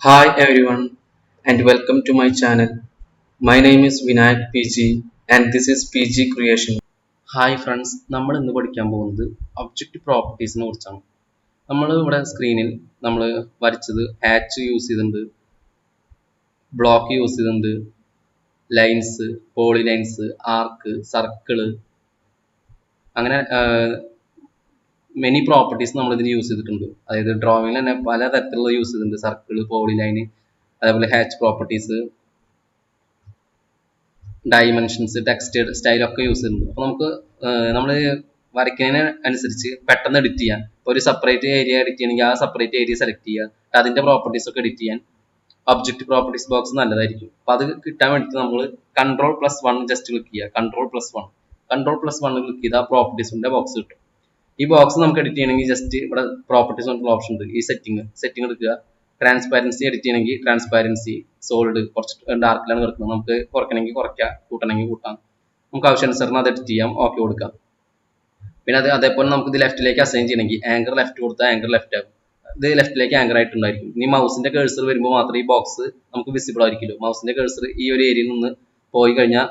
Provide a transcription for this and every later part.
Hi everyone and welcome to my channel. My name is Vinayak PG and this is PG Creation. Hi friends നമ്മൾ ഇന്ന് പഠിക്കാൻ പോകുന്നത് object പ്രോപ്പർട്ടീസിനെ കുറിച്ചാണ് നമ്മൾ ഇവിടെ സ്ക്രീനിൽ നമ്മൾ വരച്ചത് ഹാച്ച് യൂസ് ചെയ്തിട്ടുണ്ട് ബ്ലോക്ക് യൂസ് ചെയ്തിട്ടുണ്ട് lines poly lines arc circle അങ്ങനെ മെനി പ്രോപ്പർട്ടീസ് നമ്മൾ ഇതിന് യൂസ് ചെയ്തിട്ടുണ്ട്. അതായത് ഡ്രോയിങ്ങിൽ തന്നെ പല തരത്തിലുള്ള യൂസ് ചെയ്തിട്ടുണ്ട്. സർക്കിൾ പോളി ലൈൻ അതേപോലെ ഹാച്ച് പ്രോപ്പർട്ടീസ് ഡൈമെൻഷൻസ് ടെക്സ്റ്റ് സ്റ്റൈലൊക്കെ യൂസ് ചെയ്യുന്നുണ്ട് അപ്പോൾ നമുക്ക് നമ്മൾ വരയ്ക്കുന്നതിന് അനുസരിച്ച് പെട്ടെന്ന് എഡിറ്റ് ചെയ്യാൻ ഇപ്പോൾ ഒരു സെപ്പറേറ്റ് ഏരിയ എഡിറ്റ് ചെയ്യണമെങ്കിൽ ആ സെപ്പറേറ്റ് ഏരിയ സെലക്ട് ചെയ്യുക അതിന്റെ പ്രോപ്പർട്ടീസ് ഒക്കെ എഡിറ്റ് ചെയ്യാൻ ഒബ്ജക്റ്റ് പ്രോപ്പർട്ടീസ് ബോക്സ് നല്ലതായിരിക്കും. അപ്പോൾ അത് കിട്ടാൻ വേണ്ടിയിട്ട് നമ്മൾ control plus one just click ചെയ്യുക. Control plus one control plus one click ചെയ്താൽ പ്രോപ്പർട്ടീസിന്റെ ബോക്സ് കിട്ടും. ഈ ബോക്സ് നമുക്ക് എഡിറ്റ് ചെയ്യണമെങ്കിൽ ജസ്റ്റ് ഇവിടെ പ്രോപ്പർട്ടീസ് പറഞ്ഞിട്ടുള്ള ഓപ്ഷൻ ഉണ്ട്. ഈ സെറ്റിംഗ് സെറ്റിംഗ് എടുക്കുക. ട്രാൻസ്പാരൻസി എഡിറ്റ് ചെയ്യണമെങ്കിൽ ട്രാൻസ്പാരൻസി സോൾഡ് കുറച്ച് ഡാർക്കിലാണ് കിടക്കുന്നത്. നമുക്ക് കുറയ്ക്കണമെങ്കിൽ കുറയ്ക്കാം കൂട്ടണമെങ്കിൽ കൂട്ടാം. നമുക്ക് ആവശ്യാനുസരണം അത് എഡിറ്റ് ചെയ്യാം ഓക്കെ കൊടുക്കാം. പിന്നെ അത് അതേപോലെ നമുക്ക് ഇത് ലെഫ്റ്റിലേക്ക് അസൈൻ ചെയ്യണമെങ്കിൽ ആങ്കർ ലെഫ്റ്റ് കൊടുത്താൽ ആങ്കർ ലെഫ്റ്റ് ആകും. ഇത് ലെഫ്റ്റിലേക്ക് ആങ്കർ ആയിട്ടുണ്ടായിരിക്കും. ഇനി മൗസിന്റെ കേഴ്സർ വരുമ്പോൾ മാത്രമേ ഈ ബോക്സ് നമുക്ക് വിസിബിൾ ആയിരിക്കുള്ളൂ. മൗസിന്റെ കേഴ്സർ ഈ ഒരു ഏരിയയിൽ നിന്ന് പോയി കഴിഞ്ഞാൽ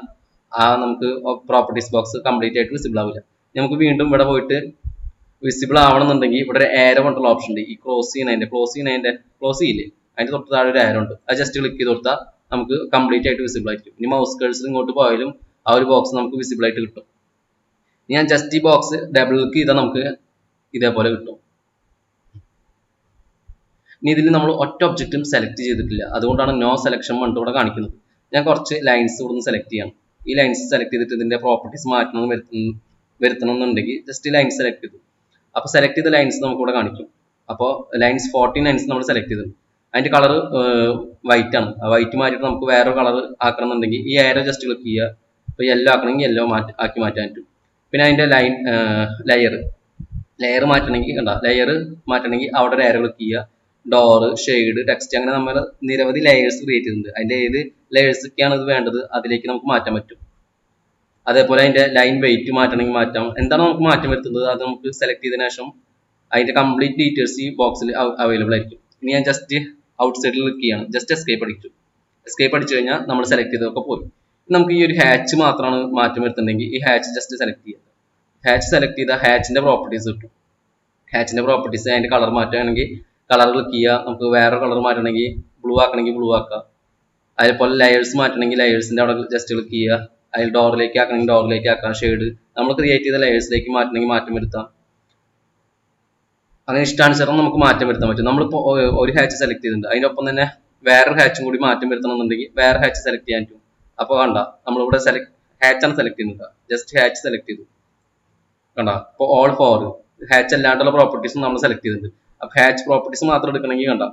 ആ നമുക്ക് പ്രോപ്പർട്ടീസ് ബോക്സ് കംപ്ലീറ്റ് ആയിട്ട് വിസിബിൾ ആവില്ല. നമുക്ക് വീണ്ടും ഇവിടെ പോയിട്ട് വിസിബിൾ ആവണമെന്നുണ്ടെങ്കിൽ ഇവിടെ ഒരു ഏരോ കൊണ്ടുള്ള ഓപ്ഷൻ ഉണ്ട്. ഈ ക്ലോസ് ചെയ്യുന്ന അതിന്റെ ക്ലോസ് ചെയ്യുന്ന അതിന്റെ ക്ലോസ് ചെയ്യില്ലേ? അതിന്റെ തൊട്ട് താഴെ ഒരു ഏരോ ഉണ്ട്. അത് ജസ്റ്റ് ക്ലിക്ക് ചെയ്ത് കൊടുത്താൽ നമുക്ക് കംപ്ലീറ്റ് ആയിട്ട് വിസിബിൾ ആയിരിക്കും ഇനി മൗസ് കേഴ്സർ ഇങ്ങോട്ട് പോയാലും ആ ഒരു ബോക്സ് നമുക്ക് വിസിബിൾ ആയിട്ട് കിട്ടും. ഞാൻ ജസ്റ്റ് ഈ ബോക്സ് ഡബിൾ ക്ലിക്ക് ചെയ്താൽ നമുക്ക് ഇതേപോലെ കിട്ടും. ഇനി ഇതിൽ നമ്മൾ ഒറ്റ ഒബ്ജക്റ്റും സെലക്ട് ചെയ്തിട്ടില്ല. അതുകൊണ്ടാണ് നോ സെലക്ഷൻ പറഞ്ഞിട്ട് ഇവിടെ കാണിക്കുന്നത്. ഞാൻ കുറച്ച് ലൈൻസ് ഇവിടുന്ന് സെലക്ട് ചെയ്യണം. ഈ ലൈൻസ് സെലക്ട് ചെയ്തിട്ട് ഇതിന്റെ പ്രോപ്പർട്ടീസ് മാറ്റണം വരുത്തണം വരുത്തണം എന്നുണ്ടെങ്കിൽ ജസ്റ്റ് ലൈൻസ് സെലക്ട് ചെയ്തു. അപ്പോൾ സെലക്ട് ചെയ്ത ലൈൻസ് നമുക്ക് ഇവിടെ കാണിക്കും. അപ്പോൾ ലൈൻസ് ഫോർട്ടീൻ ലൈൻസ് നമ്മൾ സെലക്ട് ചെയ്തു അതിന്റെ കളർ വൈറ്റ് ആണ്. വൈറ്റ് മാറ്റിയിട്ട് നമുക്ക് വേറെ കളർ ആക്കണം എന്നുണ്ടെങ്കിൽ ഈ ഏരോ ജസ്റ്റ് ക്ലിക്ക് ചെയ്യുക. ഇപ്പോൾ യെല്ലോ ആക്കണമെങ്കിൽ യെല്ലോ മാറ്റി ആക്കി മാറ്റാൻ പറ്റും. പിന്നെ അതിന്റെ ലൈൻ ലെയർ ലെയർ മാറ്റണമെങ്കിൽ കണ്ട? ലെയർ മാറ്റണമെങ്കിൽ അവിടെ ഒരു ക്ലിക്ക് ചെയ്യുക. ഡോറ് ഷെയ്ഡ് ടെക്സ്റ്റ് അങ്ങനെ നമ്മൾ നിരവധി ലെയേഴ്സ് ക്രിയേറ്റ് ചെയ്തിട്ടുണ്ട് അതിന്റെ ഏത് ലെയേഴ്സൊക്കെയാണ് ഇത് വേണ്ടത്? അതിലേക്ക് നമുക്ക് മാറ്റാൻ പറ്റും. അതേപോലെ അതിന്റെ ലൈൻ വെയിറ്റ് മാറ്റണമെങ്കിൽ മാറ്റാം. എന്താണ് നമുക്ക് മാറ്റം വരുത്തുന്നത്? അത് നമുക്ക് സെലക്ട് ചെയ്തതിനു ശേഷം അതിന്റെ കംപ്ലീറ്റ് ഡീറ്റെയിൽസ് ഈ ബോക്സിൽ അവൈലബിൾ ആയിരിക്കും. ഇനി ഞാൻ ജസ്റ്റ് ഔട്ട് സൈഡിൽ ക്ലിക്ക് ചെയ്യണം. ജസ്റ്റ് എസ്കേപ്പ് അടിച്ചു എസ്കേപ്പ് അടിച്ചു കഴിഞ്ഞാൽ നമ്മൾ സെലക്ട് ചെയ്തതൊക്കെ പോയി. നമുക്ക് ഈ ഒരു ഹാച്ച് മാത്രമാണ് മാറ്റം വരുത്തുന്നതെങ്കിൽ ഈ ഹാച്ച് ജസ്റ്റ് സെലക്ട് ചെയ്യുക ഹാച്ച് സെലക്ട് ചെയ്താൽ ഹാച്ചിന്റെ പ്രോപ്പർട്ടീസ് കിട്ടും. ഹാച്ചിന്റെ പ്രോപ്പർട്ടീസ് അതിന്റെ കളർ മാറ്റുകയാണെങ്കിൽ കളർ ക്ലിക്ക് ചെയ്യുക. നമുക്ക് വേറെ കളർ മാറ്റണമെങ്കിൽ ബ്ലൂ ആക്കണമെങ്കിൽ ബ്ലൂ ആക്കുക അതേപോലെ ലെയേഴ്സ് മാറ്റണമെങ്കിൽ ലെയേഴ്സിന്റെ അവിടെ ജസ്റ്റ് ക്ലിക്ക് ചെയ്യുക. അതിൽ ഡോറിലേക്ക് ആക്കണമെങ്കിൽ ഡോറിലേക്ക് ആക്കാം ഷെയ്ഡ് നമ്മൾ ക്രിയേറ്റ് ചെയ്ത ലെയേഴ്സിലേക്ക് മാറ്റണമെങ്കിൽ മാറ്റം വരുത്താം. അങ്ങനെ ഇഷ്ടാനുസരണം നമുക്ക് മാറ്റം വരുത്താൻ പറ്റും. നമ്മളിപ്പോൾ ഒരു ഹാച്ച് സെലക്ട് ചെയ്തിട്ടുണ്ട്. അതിനൊപ്പം തന്നെ വേറൊരു ഹാച്ചും കൂടി മാറ്റം വരുത്തണം എന്നുണ്ടെങ്കിൽ വേറെ ഹാച്ച് സെലക്ട് ചെയ്യാൻ പറ്റും. അപ്പോൾ കണ്ട നമ്മളിവിടെ സെലക്ട് ഹാച്ചാണ് സെലക്ട് ചെയ്യുന്നത് ജസ്റ്റ് ഹാച്ച് സെലക്ട് ചെയ്തു. കണ്ട? ഇപ്പോൾ ഓൾ ഫോർ ഹാച്ച് അല്ലാണ്ടുള്ള പ്രോപ്പർട്ടീസും നമ്മൾ സെലക്ട് ചെയ്തിട്ടുണ്ട്. അപ്പോൾ ഹാച്ച് പ്രോപ്പർട്ടീസ് മാത്രം എടുക്കണമെങ്കിൽ കണ്ട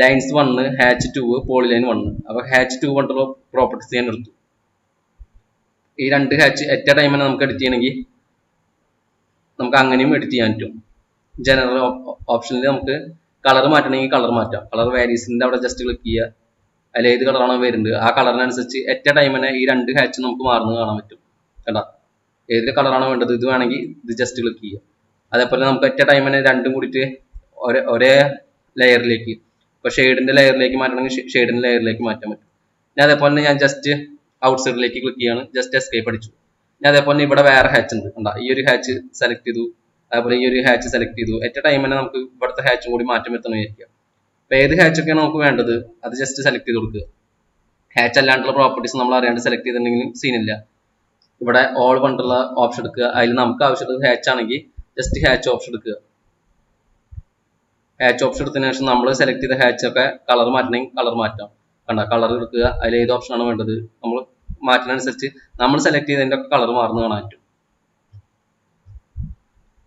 lines one hatch two polyline one അപ്പോൾ ഹാച്ച് ടു കൊണ്ടുള്ള പ്രോപ്പർട്ടീസ് ഞാൻ എടുത്തു. ഈ രണ്ട് ഹാച്ച് എറ്റ് ടൈമിനെ നമുക്ക് എഡിറ്റ് ചെയ്യണമെങ്കിൽ നമുക്ക് അങ്ങനെയും എഡിറ്റ് ചെയ്യാൻ പറ്റും. ജനറൽ ഓപ്ഷനിൽ നമുക്ക് കളർ മാറ്റണമെങ്കിൽ കളർ മാറ്റാം. കളർ വേരിയസിന്റെ അവിടെ ജസ്റ്റ് ക്ലിക്ക് ചെയ്യുക. അതിൽ ഏത് കളറാണോ വരുന്നത്. ആ കളറിനനുസരിച്ച് എറ്റ ടൈമിനെ ഈ രണ്ട് ഹാച്ച് നമുക്ക് മാറുന്നത് കാണാൻ പറ്റും. കേട്ടോ ഏത് കളറാണോ വേണ്ടത്? ഇത് വേണമെങ്കിൽ ഇത് ജസ്റ്റ് ക്ലിക്ക് ചെയ്യുക. അതേപോലെ നമുക്ക് ഒറ്റ ടൈമിനെ രണ്ടും കൂടിയിട്ട് ഒരേ ഒരേ ലെയറിലേക്ക് ഇപ്പോൾ ഷെയ്ഡിന്റെ ലെയറിലേക്ക് മാറ്റണമെങ്കിൽ ഷെയ്ഡിന്റെ ലെയറിലേക്ക് മാറ്റാൻ പറ്റും. ഞാൻ അതേപോലെ തന്നെ ഞാൻ ജസ്റ്റ് ഔട്ട് സൈഡിലേക്ക് ക്ലിക്ക് ചെയ്യാണ്. ജസ്റ്റ് എസ്കേപ്പ് അടിച്ചു. ഞാൻ അതേപോലെ ഇവിടെ വേറെ ഹാച്ച് ഉണ്ട്. കണ്ടാ? ഈ ഒരു ഹാച്ച് സെലക്ട് ചെയ്തു. അതേപോലെ ഈ ഒരു ഹാച്ച് സെലക്ട് ചെയ്തു. എറ്റ ടൈം തന്നെ നമുക്ക് ഇവിടുത്തെ ഹാച്ചും കൂടി മാറ്റം വരുത്തണം വിചാരിക്കുക അപ്പൊ ഏത് ഹാച്ചൊക്കെയാണ് നമുക്ക് വേണ്ടത്? അത് ജസ്റ്റ് സെലക്ട് ചെയ്ത് കൊടുക്കുക. ഹാച്ച് അല്ലാണ്ടുള്ള പ്രോപ്പർട്ടീസ് നമ്മൾ അറിയാണ്ട് സെലക്ട് ചെയ്തിട്ടുണ്ടെങ്കിലും സീനില്ല ഇവിടെ ഓൾ കൊണ്ടുള്ള ഓപ്ഷൻ എടുക്കുക. അതിൽ നമുക്ക് ആവശ്യമുള്ളത് ഹാച്ച് ആണെങ്കിൽ ജസ്റ്റ് ഹാച്ച് ഓപ്ഷൻ എടുക്കുക. ഹാച്ച് ഓപ്ഷൻ എടുത്തതിന് ശേഷം നമ്മൾ സെലക്ട് ചെയ്ത ഹാച്ച് ഒക്കെ കളർ മാറ്റണമെങ്കിൽ കളർ മാറ്റാം. കണ്ട? കളർ എടുക്കുക. അതിൽ ഏത് ഓപ്ഷനാണ് വേണ്ടത്. നമ്മൾ മാറ്റുന്നതനുസരിച്ച് നമ്മൾ സെലക്ട് ചെയ്തതിന്റെ ഒക്കെ കളർ മാറുന്ന കാണാൻ പറ്റും.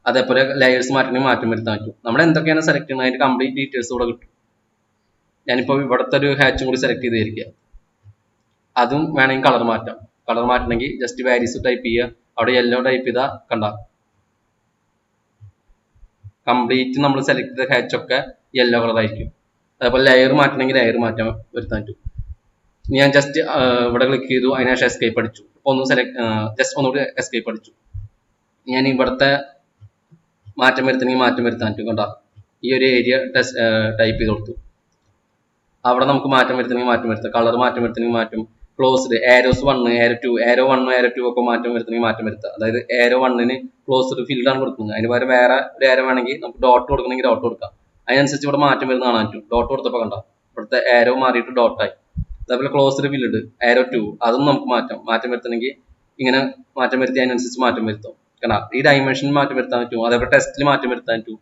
അതേപോലെ ലെയേഴ്സ് മാറ്റണമെങ്കിൽ മാറ്റം വരുത്താൻ പറ്റും. നമ്മൾ എന്തൊക്കെയാണ് സെലക്ട് ചെയ്യുന്നത്? അതിന്റെ കംപ്ലീറ്റ് ഡീറ്റെയിൽസ് ഇവിടെ കിട്ടും. ഞാനിപ്പോൾ ഇവിടുത്തെ ഒരു ഹാച്ചും കൂടി സെലക്ട് ചെയ്തിരിക്കുക. അതും വേണമെങ്കിൽ കളർ മാറ്റാം. കളർ മാറ്റണമെങ്കിൽ ജസ്റ്റ് വാരീസ് ടൈപ്പ് ചെയ്യുക. അവിടെ യെല്ലോ ടൈപ്പ് ചെയ്താൽ കണ്ട. കംപ്ലീറ്റ് നമ്മൾ സെലക്ട് ചെയ്ത ഹാച്ചൊക്കെ യെല്ലോ കളർ ആയിരിക്കും. അതേപോലെ ലെയർ മാറ്റണമെങ്കിൽ ലെയർ മാറ്റാൻ വരുത്താൻ പറ്റും ഞാൻ ജസ്റ്റ് ഇവിടെ ക്ലിക്ക് ചെയ്തു. അതിനുശേഷം എസ്കേപ്പ് അടിച്ചു. ഇപ്പോൾ ഒന്ന് സെലക്ട് ജസ്റ്റ് ഒന്നുകൂടി എസ്കേപ്പ് അടിച്ചു. ഞാൻ ഇവിടുത്തെ മാറ്റം വരുത്തണമെങ്കിൽ മാറ്റം വരുത്താൻ പറ്റും കണ്ട. ഈ ഒരു ഏരിയ ടൈപ്പ് ചെയ്ത് കൊടുത്തു. അവിടെ നമുക്ക് മാറ്റം വരുത്തണമെങ്കിൽ മാറ്റം വരുത്താം. കളർ മാറ്റം വരുത്തണമെങ്കിൽ മാറ്റം. Closed arrows one arrow two arrow one arrow two ഒക്കെ മാറ്റം വരുത്തണമെങ്കിൽ മാറ്റം വരുത്താം. അതായത് ഏരോ വണ്ണിന് ക്ലോസ്ഡ് ഫീൽഡ് ആണ് കൊടുക്കുന്നത്. അതിന് പകരം വേറെ ഒരു ഏരോ വേണമെങ്കിൽ നമുക്ക് ഡോട്ട് കൊടുക്കണമെങ്കിൽ ഡോട്ട് കൊടുക്കാം. അതിനനുസരിച്ച് ഇവിടെ മാറ്റം വരുന്ന കാണാൻ പറ്റും ഡോട്ട് കൊടുത്തപ്പോൾ കണ്ട? ഇവിടുത്തെ ആരോ മാറിയിട്ട് ഡോട്ടായി അതേപോലെ ക്ലോസ്ഡ് ഫീൽഡ് ആരോ ടു അതും നമുക്ക് മാറ്റാം. മാറ്റം വരുത്തണമെങ്കിൽ ഇങ്ങനെ മാറ്റം വരുത്തി അതിനനുസരിച്ച് മാറ്റം വരുത്തും. കണ്ട? ഈ ഡൈമെൻഷൻ മാറ്റം വരുത്താൻ പറ്റും അതേപോലെ ടെസ്റ്റിൽ മാറ്റം വരുത്താൻ പറ്റും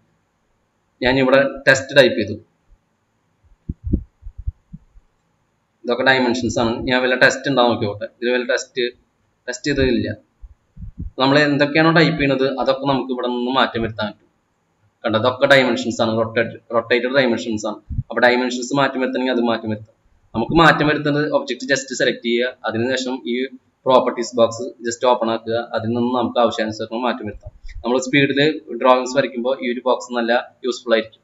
ഞാൻ ഇവിടെ ടെസ്റ്റ് ടൈപ്പ് ചെയ്തു. ഇതൊക്കെ ഡൈമെൻഷൻസ് ആണ്. ഞാൻ വല്ല ടെസ്റ്റ് ഉണ്ടാവും നോക്കിയോട്ടെ ഇതിൽ വല്ല ടെസ്റ്റ് ടെസ്റ്റ് ചെയ്തതില്ല നമ്മൾ എന്തൊക്കെയാണോ ടൈപ്പ് ചെയ്യുന്നത് അതൊക്കെ നമുക്ക് ഇവിടെ നിന്ന് മാറ്റം വരുത്താൻ കണ്ടോ? ഇതൊക്കെ ഡൈമെൻഷൻസ് ആണ്. റൊട്ടേറ്റ് റൊട്ടേറ്റഡ് ഡയമെൻഷൻസ് ആണ്. അപ്പോൾ ഡയമെൻഷൻസ് മാറ്റം വരുത്തണമെങ്കിൽ അത് മാറ്റം വരുത്താം. നമുക്ക് മാറ്റം വരുത്തുന്നത് ഒബ്ജക്റ്റ് ജസ്റ്റ് സെലക്ട് ചെയ്യുക. അതിനുശേഷം ഈ പ്രോപ്പർട്ടീസ് ബോക്സ് ജസ്റ്റ് ഓപ്പൺ ആക്കുക. അതിൽ നിന്ന് നമുക്ക് ആവശ്യാനുസരണം മാറ്റം വരുത്താം. നമ്മൾ സ്പീഡിൽ ഡ്രോയിങ്സ് വരയ്ക്കുമ്പോൾ ഈ ഒരു ബോക്സ് നല്ല യൂസ്ഫുൾ ആയിരിക്കും.